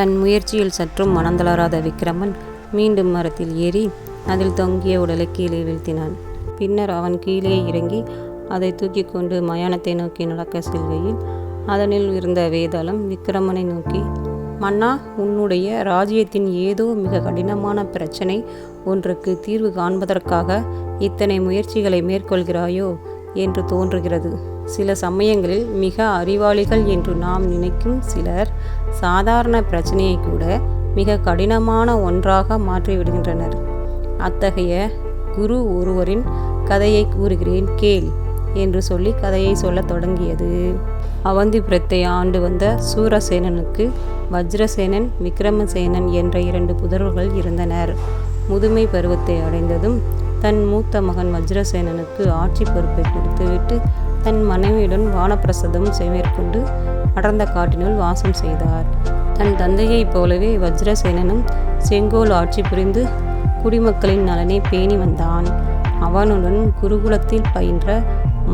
தன் முயற்சியில் சற்றும் மனந்தளராத விக்கிரமன் மீண்டும் மரத்தில் ஏறி அதில் தொங்கிய உடலை கீழே வீழ்த்தினான். பின்னர் அவன் கீழே இறங்கி அதை தூக்கி கொண்டு மயானத்தை நோக்கி நடக்க செல்கையில் அதனில் இருந்த வேதாளம் விக்கிரமனை நோக்கி மன்னா உன்னுடைய ராஜ்யத்தின் ஏதோ மிக கடினமான பிரச்சனை ஒன்றுக்கு தீர்வு காண்பதற்காக இத்தனை முயற்சிகளை மேற்கொள்கிறாயோ? என்று தோன்றுகிறது. சில சமயங்களில் மிக அறிவாளிகள் என்று நாம் நினைக்கும் சிலர் சாதாரண பிரச்சனையை கூட மிக கடினமான ஒன்றாக மாற்றிவிடுகின்றனர் அத்தகைய குரு ஒருவரின் கதையை கூறுகிறேன் கேள் என்று சொல்லி கதையை சொல்லத் தொடங்கியது. அவந்திபுரத்தை ஆண்டு வந்த சூரசேனனுக்கு வஜ்ரசேனன் விக்ரமசேனன் என்ற இரண்டு புதல்வர்கள் இருந்தனர். முதுமை பருவத்தை அடைந்ததும் தன் மூத்த மகன் வஜ்ரசேனனுக்கு ஆட்சி பொறுப்பை கொடுத்துவிட்டு தன் மனைவியுடன் வானப்பிரசதம் மேற்கொண்டு அடர்ந்த காட்டினுள் வாசம் செய்தார். தன் தந்தையைப் போலவே வஜ்ரசேனனும் செங்கோல் ஆட்சி புரிந்து குடிமக்களின் நலனை பேணி வந்தான். அவனுடன் குருகுலத்தில் பயின்ற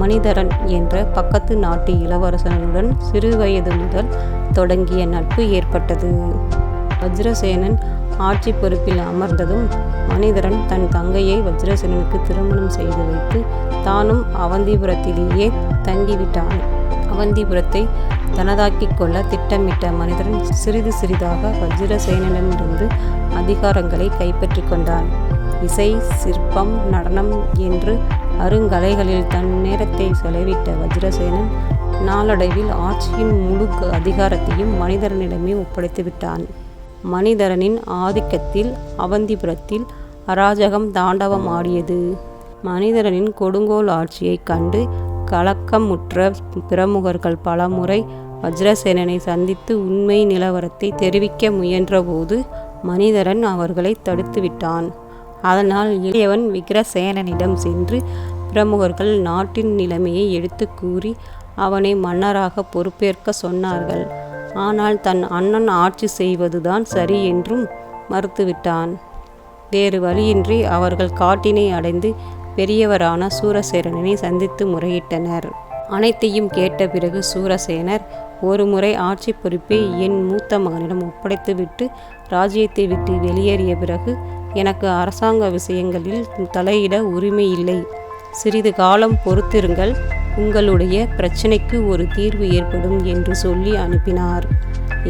மணிதரன் என்ற பக்கத்து நாட்டு இளவரசனுடன் சிறுவயது முதல் தொடங்கிய நட்பு ஏற்பட்டது. வஜ்ரசேனன் ஆட்சி பொறுப்பில் அமர்ந்ததும் மணிதரன் தன் தங்கையை வஜ்ரசேனனுக்கு திருமணம் செய்து வைத்து தானும் அவந்திபுரத்திலேயே தங்கிவிட்டான். அவந்திபுரத்தை தனதாக்கிக் கொள்ள திட்டமிட்ட மனிதன் சிறிது சிறிதாக வஜ்ரசேனனிடமிருந்து அதிகாரங்களை கைப்பற்றி கொண்டான். இசை சிற்பம் நடனம் என்று அருங்கலைகளில் தன் நேரத்தை செலவிட்ட வஜ்ரசேனன் நாளடைவில் ஆட்சியின் முழு அதிகாரத்தையும் மனிதரனிடமே ஒப்படைத்து விட்டான் மனிதரனின் ஆதிக்கத்தில் அவந்திபுரத்தில் அராஜகம் தாண்டவம் ஆடியது மனிதரனின் கொடுங்கோல் ஆட்சியைக் கண்டு கலக்கமுற்ற பிரமுகர்கள் பலமுறை வஜ்ரசேனனை சந்தித்து உண்மை நிலவரத்தை தெரிவிக்க முயன்றபோது மனிதரன் அவர்களை தடுத்துவிட்டான். அதனால் இளையவன் விக்கிரசேனனிடம் சென்று பிரமுகர்கள் நாட்டின் நிலைமையை எடுத்து கூறி அவனை மன்னராக பொறுப்பேற்க சொன்னார்கள். ஆனால் தன் அண்ணன் ஆட்சி செய்வதுதான் சரி என்றும் மறுத்துவிட்டான். வேறு வழியின்றி அவர்கள் காட்டினை அடைந்து பெரியவரான சூரசேரனை சந்தித்து முறையிட்டனர். அனைத்தையும் கேட்ட பிறகு சூரசேனர் ஒரு முறை ஆட்சி பொறுப்பை என் மூத்த மகனிடம் ஒப்படைத்துவிட்டு ராஜ்யத்தை விட்டு வெளியேறிய பிறகு எனக்கு அரசாங்க விஷயங்களில் தலையிட உரிமை இல்லை. சிறிது காலம் பொறுத்திருங்கள். உங்களுடைய பிரச்சனைக்கு ஒரு தீர்வு ஏற்படும் என்று சொல்லி அனுப்பினார்.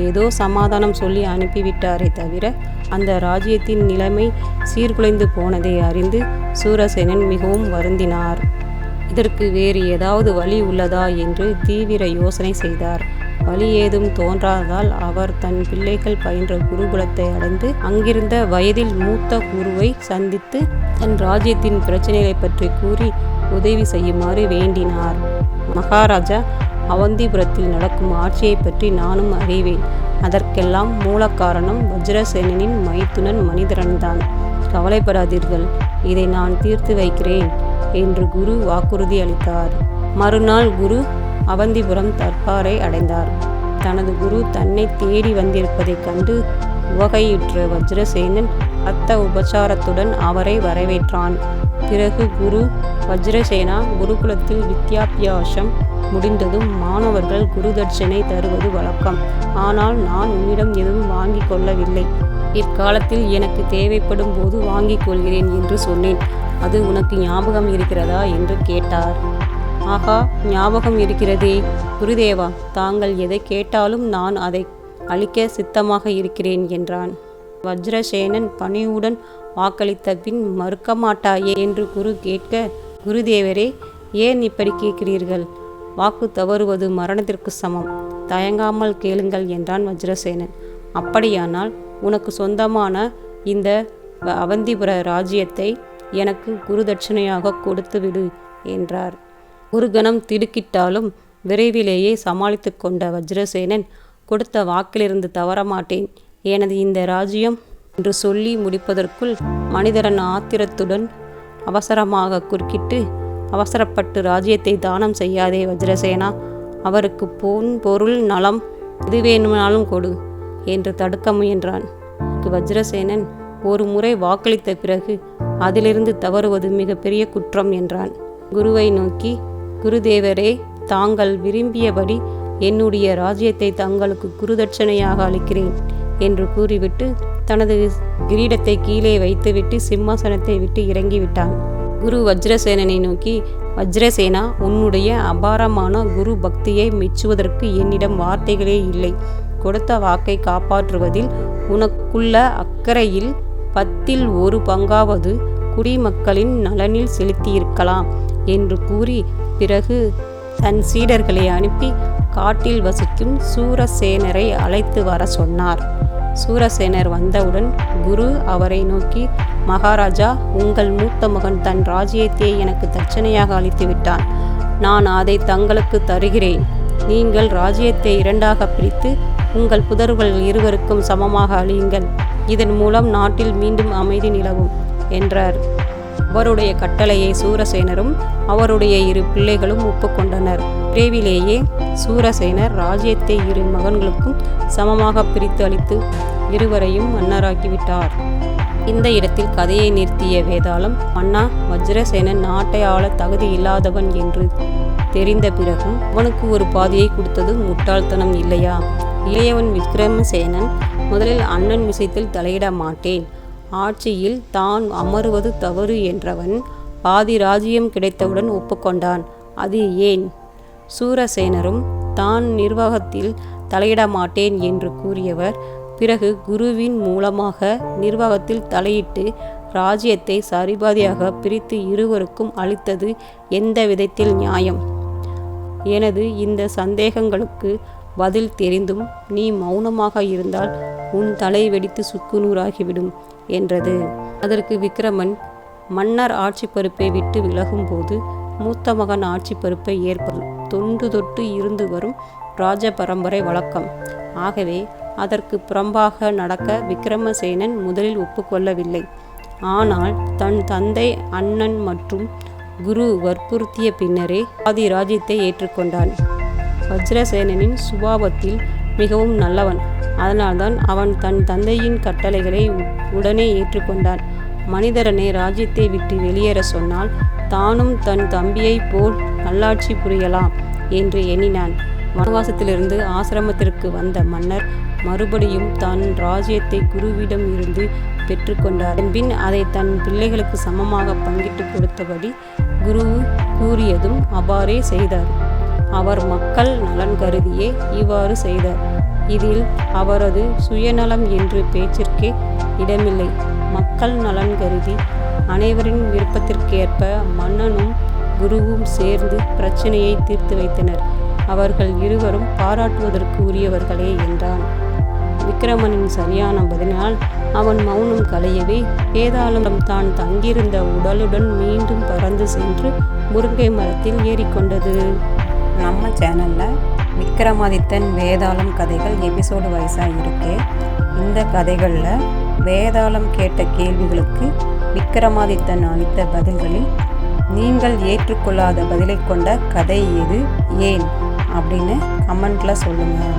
ஏதோ சமாதானம் சொல்லி அனுப்பிவிட்டாரே தவிர அந்த ராஜ்யத்தின் நிலைமை சீர்குலைந்து போனதை அறிந்து சூரசேனன் மிகவும் வருந்தினார். இதற்கு வேறு ஏதாவது வழி உள்ளதா என்று தீவிர யோசனை செய்தார். வழி ஏதும் தோன்றாததால் அவர் தன் பிள்ளைகள் பயின்ற குருகுலத்தை அடைந்து அங்கிருந்த வயதில் மூத்த குருவை சந்தித்து தன் ராஜ்யத்தின் பிரச்சனைகளை பற்றி கூறி உதவி செய்யுமாறு வேண்டினார். மகாராஜா அவந்திபுரத்தில் நடக்கும் ஆட்சியை பற்றி நானும் அறிவேன். அதற்கெல்லாம் மூல காரணம் வஜ்ரசேனனின் மைத்துனன் மனிதரன்தான். கவலைப்படாதீர்கள் இதை நான் தீர்த்து வைக்கிறேன் என்று குரு வாக்குறுதி அளித்தார். மறுநாள் குரு அவந்திபுரம் தற்பாரை அடைந்தார். தனது குரு தன்னை தேடி வந்திருப்பதைக் கண்டு உவகையுற்ற வஜ்ரசேனன் அத்த உபச்சாரத்துடன் அவரை வரவேற்றான். பிறகு குரு வஜ்ரசேனா குருகுலத்தில் வித்யாபியாசம் முடிந்ததும் மாணவர்கள் குருதட்சணை தருவது வழக்கம். ஆனால் நான் உன்னிடம் எதுவும் வாங்கிக் கொள்ளவில்லை. இக்காலத்தில் எனக்கு தேவைப்படும் போது வாங்கிக் கொள்கிறேன் என்று சொன்னேன். அது உனக்கு ஞாபகம் இருக்கிறதா என்று கேட்டார். ஆகா ஞாபகம் இருக்கிறதே. குருதேவா தாங்கள் எதை கேட்டாலும் நான் அதை அளிக்க சித்தமாக இருக்கிறேன் என்றான். வஜ்ரசேனன் பணிவுடன் வாக்களித்த பின் மறுக்க மாட்டாயே என்று குரு கேட்க குருதேவரே ஏன் இப்படி கேட்கிறீர்கள்? வாக்கு தவறுவது மரணத்திற்கு சமம். தயங்காமல் கேளுங்கள் என்றான் வஜ்ரசேனன். அப்படியானால் உனக்கு சொந்தமான இந்த அவந்திபுர ராஜ்யத்தை எனக்கு குருதட்சணையாக கொடுத்து விடு என்றார். ஒரு கணம் திடுக்கிட்டாலும் விரைவிலேயே சமாளித்து கொண்ட வஜ்ரசேனன் கொடுத்த வாக்கிலிருந்து தவறமாட்டேன். எனது இந்த ராஜ்யம் என்று சொல்லி முடிப்பதற்குள் மனிதரன் ஆத்திரத்துடன் அவசரமாக குறுக்கிட்டு அவசரப்பட்டு ராஜ்யத்தை தானம் செய்யாதே வஜ்ரசேனா. அவருக்கு பொன் பொருள் நலம் எது வேணுமானாலும் கொடு என்று தடுக்க முயன்றான். வஜ்ரசேனன் ஒரு முறை வாக்களித்த பிறகு அதிலிருந்து தவறுவது மிகப்பெரிய குற்றம் என்றான். குருவை நோக்கி குருதேவரே தாங்கள் விரும்பியபடி என்னுடைய ராஜ்யத்தை தங்களுக்கு குருதட்சணையாக அளிக்கிறேன் என்று கூறிவிட்டு தனது கிரீடத்தை கீழே வைத்துவிட்டு சிம்மாசனத்தை விட்டு இறங்கிவிட்டான். குரு வஜ்ரசேனனை நோக்கி வஜ்ரசேனா உன்னுடைய அபாரமான குரு பக்தியை மெச்சுவதற்கு என்னிடம் வார்த்தைகளே இல்லை. கொடுத்த வாக்கை காப்பாற்றுவதில் உனக்குள்ள அக்கறையில் பத்தில் ஒரு பங்காவது குடிமக்களின் நலனில் செலுத்தியிருக்கலாம் என்று கூறி பிறகு தன் சீடர்களை அனுப்பி காட்டில் வசிக்கும் சூரசேனரை அழைத்து வர சொன்னார். சூரசேனர் வந்தவுடன் குரு அவரை நோக்கி மகாராஜா உங்கள் மூத்த மகன் தன் ராஜ்யத்தை எனக்கு தட்சணையாக அளித்து விட்டான் நான் அதை தங்களுக்கு தருகிறேன். நீங்கள் ராஜ்யத்தை இரண்டாக பிரித்து உங்கள் புதர்கள் இருவருக்கும் சமமாக அழியுங்கள். இதன் மூலம் நாட்டில் மீண்டும் அமைதி நிலவும் என்றார். அவருடைய கட்டளையை சூரசேனரும் அவருடைய இரு பிள்ளைகளும் ஒப்புக்கொண்டனர். விரைவிலேயே சூரசேனர் ராஜ்யத்தை இரு மகன்களுக்கும் சமமாக பிரித்து அளித்து இருவரையும் மன்னராக்கிவிட்டார். இந்த இடத்தில் கதையை நிறுத்திய வேதாளம் மன்னா வஜ்ரசேனன் நாட்டை ஆள தகுதி இல்லாதவன் என்று தெரிந்த பிறகும் அவனுக்கு ஒரு பாதியை கொடுத்தது முட்டாள்தனம் இல்லையா? இளையவன் விக்ரமசேனன் முதலில் அண்ணன் விஷயத்தில் தலையிட மாட்டேன். ஆட்சியில் தான் அமருவது தவறு என்றவன் பாதி ராஜ்யம் கிடைத்தவுடன் ஒப்புக்கொண்டான். அது ஏன்? சூரசேனரும் தான் நிர்வாகத்தில் தலையிட மாட்டேன் என்று கூறியவர். பிறகு குருவின் மூலமாக நிர்வாகத்தில் தலையிட்டு ராஜ்யத்தை சரிபாதியாக பிரித்து இருவருக்கும் அளித்தது எந்த விதத்தில் நியாயம்? எனது இந்த சந்தேகங்களுக்கு பதில் தெரிந்தும் நீ மௌனமாக இருந்தால் உன் தலை வெடித்து சுக்குநூறாகிவிடும் என்றது. அதற்கு விக்ரமன் மன்னர் ஆட்சி பொறுப்பை விட்டு விலகும்போது மூத்த மகன் ஆட்சி பொறுப்பை ஏற்படும் தொன்று தொட்டு இருந்து வரும் ராஜ பரம்பரை வழக்கம். ஆகவே அதற்கு புறம்பாக நடக்க விக்ரமசேனன் முதலில் ஒப்புக்கொள்ளவில்லை. ஆனால் தன் தந்தை அண்ணன் மற்றும் குரு வற்புறுத்திய பின்னரே ஆதி ராஜ்யத்தை ஏற்றுக்கொண்டான். வஜ்ரசேனனின் சுபாவத்தில் மிகவும் நல்லவன். அதனால்தான் அவன் தன் தந்தையின் கட்டளைகளை உடனே ஏற்றுக்கொண்டான். மனிதரனை ராஜ்யத்தை விட்டு வெளியேற சொன்னால் தானும் தன் தம்பியைப் போல் நல்லாட்சி புரியலாம் என்று எண்ணினான். வனவாசத்திலிருந்து ஆசிரமத்திற்கு வந்த மன்னர் மறுபடியும் தன் ராஜ்யத்தை குருவிடம் இருந்து பெற்றுக்கொண்டார் பின் அதை தன் பிள்ளைகளுக்கு சமமாக பங்கிட்டு கொடுத்தபடி குரு கூறியதும் அவ்வாறே செய்தார். அவர் மக்கள் நலன் கருதியே இவ்வாறு செய்தார். இதில் அவரது சுயநலம் என்று பேச்சிற்கே இடமில்லை. மக்கள் நலன் கருதி அனைவரின் விருப்பத்திற்கேற்ப மன்னனும் குருவும் சேர்ந்து பிரச்சனையை தீர்த்து வைத்தனர். அவர்கள் இருவரும் பாராட்டுவதற்கு உரியவர்களே என்றான். விக்ரமனின் சரியான பதினால் அவன் மௌனம் களையவே வேதாளம் தான் தங்கியிருந்த உடலுடன் மீண்டும் பறந்து சென்று முருங்கை மரத்தில் ஏறிக்கொண்டது. நம்ம சேனலில் விக்ரமாதித்தன் வேதாளம் கதைகள் எபிசோடு வைஸாக இருக்கே. இந்த கதைகளில் வேதாளம் கேட்ட கேள்விகளுக்கு விக்ரமாதித்தன் அளித்த பதில்களில் நீங்கள் ஏற்றுக்கொள்ளாத பதிலை கொண்ட கதை எது? ஏன்? அப்படின்னு கமெண்ட்டில் சொல்லுங்கள்